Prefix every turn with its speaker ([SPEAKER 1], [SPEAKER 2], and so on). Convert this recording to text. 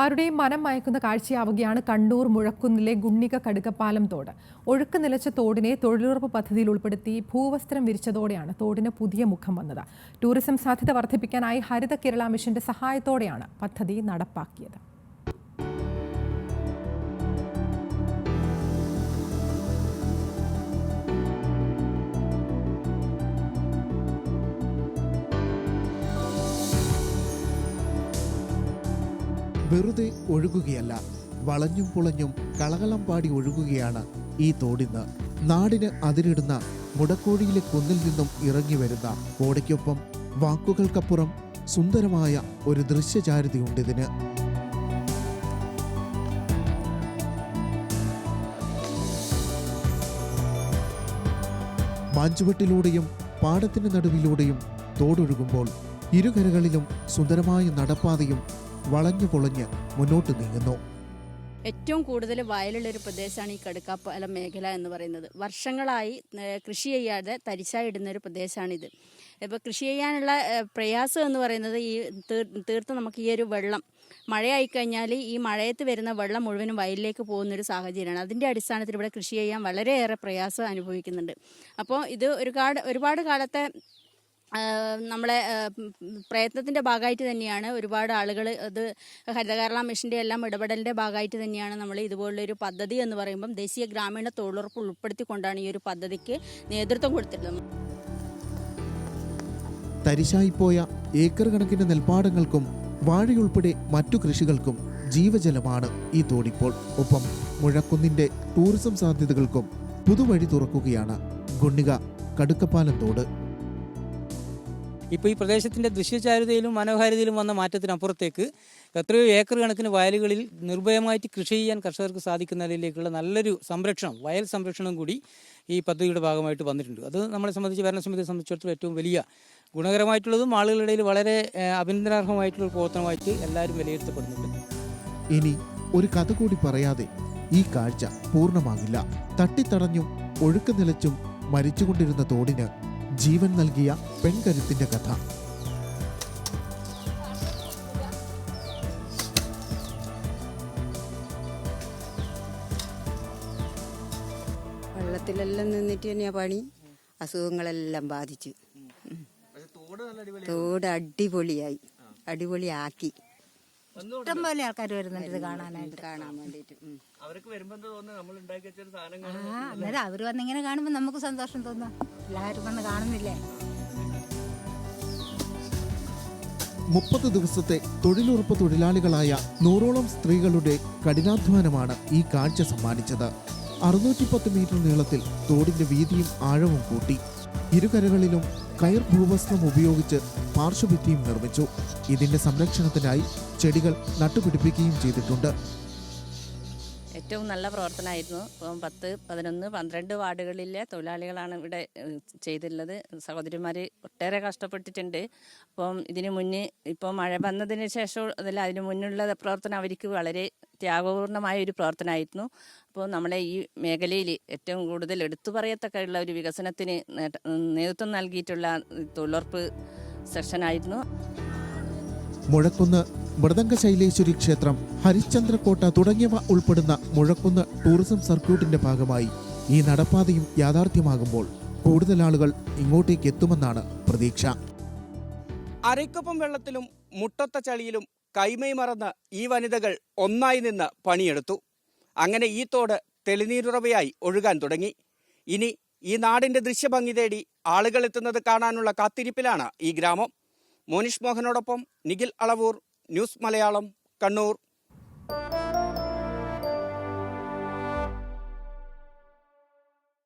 [SPEAKER 1] ആരുടെയും മനം മയക്കുന്ന കാഴ്ചയാവുകയാണ് കണ്ണൂർ മുഴക്കുന്നിലെ ഗുണ്ണിക കടുക്കപ്പാലം തോട്. ഒഴുക്ക് നിലച്ച തോടിനെ തൊഴിലുറപ്പ് പദ്ധതിയിൽ ഉൾപ്പെടുത്തി ഭൂവസ്ത്രം വിരിച്ചതോടെയാണ് തോടിന് പുതിയ മുഖം വന്നത്. ടൂറിസം സാധ്യത വർദ്ധിപ്പിക്കാനായി ഹരിത കേരള മിഷന്റെ സഹായത്തോടെയാണ് പദ്ധതി നടപ്പാക്കിയത്.
[SPEAKER 2] വെറുതെ ഒഴുകുകയല്ല വളഞ്ഞും പുളഞ്ഞും കളകളം പാടി ഒഴുകുകയാണ് ഈ തോടിന്ന്. നാടിന് അതിരിടുന്ന മുടക്കോഴിയിലെ കുന്നിൽ നിന്നും ഇറങ്ങി വരുന്ന കോടയ്ക്കൊപ്പം വാക്കുകൾക്കപ്പുറം സുന്ദരമായ ഒരു ദൃശ്യചാരുതയുണ്ടിതിന് മാഞ്ചുവെട്ടിലൂടെയും പാടത്തിന് നടുവിലൂടെയും തോടൊഴുകുമ്പോൾ ഇരുകരകളിലും സുന്ദരമായ നടപ്പാതയും വളഞ്ഞു പൊളഞ്ഞ് മുന്നോട്ട് നീങ്ങുന്നു.
[SPEAKER 3] ഏറ്റവും കൂടുതൽ വയലുള്ള ഒരു പ്രദേശമാണ് ഈ കടുക്കാപ്പല മേഖല എന്ന് പറയുന്നത്. വർഷങ്ങളായി കൃഷി ചെയ്യാതെ തരിശായിടുന്ന ഒരു പ്രദേശമാണിത്. ഇപ്പോൾ കൃഷി ചെയ്യാനുള്ള പ്രയാസം എന്ന് പറയുന്നത് ഈ തീർത്ത് നമുക്ക് ഈ ഒരു വെള്ളം. മഴയായി കഴിഞ്ഞാൽ ഈ മഴയത്ത് വരുന്ന വെള്ളം മുഴുവനും വയലിലേക്ക് പോകുന്നൊരു സാഹചര്യമാണ്. അതിന്റെ അടിസ്ഥാനത്തിൽ ഇവിടെ കൃഷി ചെയ്യാൻ വളരെയേറെ പ്രയാസം അനുഭവിക്കുന്നുണ്ട്. അപ്പോൾ ഇത് ഒരുപാട് ഒരുപാട് കാലത്തെ നമ്മളെ പ്രയത്നത്തിന്റെ ഭാഗമായിട്ട് തന്നെയാണ് ഒരുപാട് ആളുകൾ അത് ഹരിതകേരള മിഷന്റെ എല്ലാം ഇടപെടലിന്റെ ഭാഗമായിട്ട് തന്നെയാണ് നമ്മൾ ഇതുപോലുള്ളൊരു പദ്ധതി എന്ന് പറയുമ്പം ദേശീയ ഗ്രാമീണ തൊഴിലുറപ്പ് ഉൾപ്പെടുത്തിക്കൊണ്ടാണ് ഈ ഒരു പദ്ധതിക്ക് നേതൃത്വം കൊടുത്തിട്ടുള്ളത്.
[SPEAKER 2] തരിശായിപ്പോയ ഏക്കർ കണക്കിന് നെൽപ്പാടങ്ങൾക്കും വാഴയുൾപ്പെടെ മറ്റു കൃഷികൾക്കും ജീവജലമാണ് ഈ തോടിപ്പോൾ. ഒപ്പം മുഴക്കുന്നിന്റെ ടൂറിസം സാധ്യതകൾക്കും പുതുവഴി തുറക്കുകയാണ് ഗുണ്ണിക കടുക്കപ്പാലം തോട്.
[SPEAKER 4] ഇപ്പോൾ ഈ പ്രദേശത്തിന്റെ ദൃശ്യചാരുതയിലും മനോഹാരിതയിലും വന്ന മാറ്റത്തിനപ്പുറത്തേക്ക് എത്രയോ ഏക്കർ കണക്കിന് വയലുകളിൽ നിർഭയമായിട്ട് കൃഷി ചെയ്യാൻ കർഷകർക്ക് സാധിക്കുന്നതിലേക്കുള്ള നല്ലൊരു സംരക്ഷണം വയൽ സംരക്ഷണം കൂടി ഈ പദ്ധതിയുടെ ഭാഗമായിട്ട് വന്നിട്ടുണ്ട്. അത് നമ്മളെ സംബന്ധിച്ച് ഭരണസമിതിയെ സംബന്ധിച്ചിടത്തോളം ഏറ്റവും വലിയ ഗുണകരമായിട്ടുള്ളതും ആളുകളുടെ ഇടയിൽ വളരെ അഭിനന്ദനാർഹമായിട്ടുള്ള പ്രവർത്തനമായിട്ട് എല്ലാവരും വിലയിരുത്തപ്പെടുന്നുണ്ട്.
[SPEAKER 2] ഇനി ഒരു കഥ കൂടി പറയാതെ ഈ കാഴ്ച പൂർണമാകില്ല. തട്ടിത്തടഞ്ഞും ഒഴുക്ക് നിലച്ചും മരിച്ചുകൊണ്ടിരുന്ന തോടിന് ജീവൻ നൽകിയ പെൺകരുത്തിന്റെ കഥ.
[SPEAKER 5] വെള്ളത്തിലെല്ലാം നിന്നിട്ട് തന്നെയാ പണി. അസുഖങ്ങളെല്ലാം ബാധിച്ചു. തോട് അടിപൊളിയായി. അടിപൊളിയാക്കി.
[SPEAKER 6] ഇഷ്ടം പോലെ ആൾക്കാർ വരുന്നുണ്ട് ഇത് കാണാനായിട്ട്.
[SPEAKER 5] കാണാൻ വേണ്ടിയിട്ട്.
[SPEAKER 4] അവർക്ക് വരുമ്പോ തോന്നുന്നു നമ്മൾ ഉണ്ടാക്കി വെച്ച സാധനങ്ങൾ
[SPEAKER 6] അന്നേരം അവർ വന്നിങ്ങനെ കാണുമ്പോ നമുക്ക് സന്തോഷം തോന്നാം. എല്ലാവരും വന്ന് കാണുന്നില്ലേ?
[SPEAKER 2] മുപ്പത് ദിവസത്തെ തൊഴിലുറപ്പ് തൊഴിലാളികളായ നൂറോളം സ്ത്രീകളുടെ കഠിനാധ്വാനമാണ് ഈ കാഴ്ച സമ്മാനിച്ചത്. അറുന്നൂറ്റിപ്പത്ത് മീറ്റർ നീളത്തിൽ തോടിന്റെ വീതിയും ആഴവും കൂട്ടി. ഇരുകരകളിലും കയർ ഭൂവസ്ത്രം ഉപയോഗിച്ച് പാർശ്വഭിത്തിയും നിർമ്മിച്ചു. ഇതിന്റെ സംരക്ഷണത്തിനായി ചെടികൾ നട്ടുപിടിപ്പിക്കുകയും ചെയ്തിട്ടുണ്ട്.
[SPEAKER 3] ഏറ്റവും നല്ല പ്രവർത്തനമായിരുന്നു. ഇപ്പം പത്ത് പതിനൊന്ന് പന്ത്രണ്ട് വാർഡുകളിലെ തൊഴിലാളികളാണ് ഇവിടെ ചെയ്തിട്ടുള്ളത്. സഹോദരിമാർ ഒട്ടേറെ കഷ്ടപ്പെട്ടിട്ടുണ്ട്. അപ്പം ഇതിന് മുന്നേ ഇപ്പോൾ മഴ വന്നതിന് ശേഷം അതല്ല അതിന് മുന്നുള്ള പ്രവർത്തനം അവർക്ക് വളരെ ത്യാഗപൂർണമായ ഒരു പ്രവർത്തനമായിരുന്നു. അപ്പോൾ നമ്മളെ ഈ മേഖലയിൽ ഏറ്റവും കൂടുതൽ എടുത്തു പറയത്തക്കുള്ള ഒരു വികസനത്തിന് നേതൃത്വം നൽകിയിട്ടുള്ള തൊഴിലുറപ്പ് സെക്ഷനായിരുന്നു
[SPEAKER 2] മുഴക്കുന്ന് മൃദംഗ ശൈലേശ്വരി ക്ഷേത്രം ഹരിശ്ചന്ദ്രക്കോട്ട തുടങ്ങിയവ ഉൾപ്പെടുന്ന മുഴക്കുന്ന് ടൂറിസം സർക്യൂട്ടിന്റെ ഭാഗമായി ഈ നടപ്പാതയും യാഥാർത്ഥ്യമാകുമ്പോൾ കൂടുതൽ ആളുകൾ ഇങ്ങോട്ടേക്ക് എത്തുമെന്നാണ് പ്രതീക്ഷ.
[SPEAKER 7] അരയ്ക്കൊപ്പം വെള്ളത്തിലും മുട്ടത്ത ചളിയിലും കൈമൈ മറന്ന് ഈ വനിതകൾ ഒന്നായി നിന്ന് പണിയെടുത്തു. അങ്ങനെ ഈ തോട് തെളിനീരുറവയായി ഒഴുകാൻ തുടങ്ങി. ഇനി ഈ നാടിന്റെ ദൃശ്യഭംഗി തേടി ആളുകൾ എത്തുന്നത് കാണാനുള്ള കാത്തിരിപ്പിലാണ് ഈ ഗ്രാമം. മോനിഷ് മോഹനോടൊപ്പം നിഖിൽ അളവൂർ ന്യൂസ് മലയാളം കണ്ണൂർ.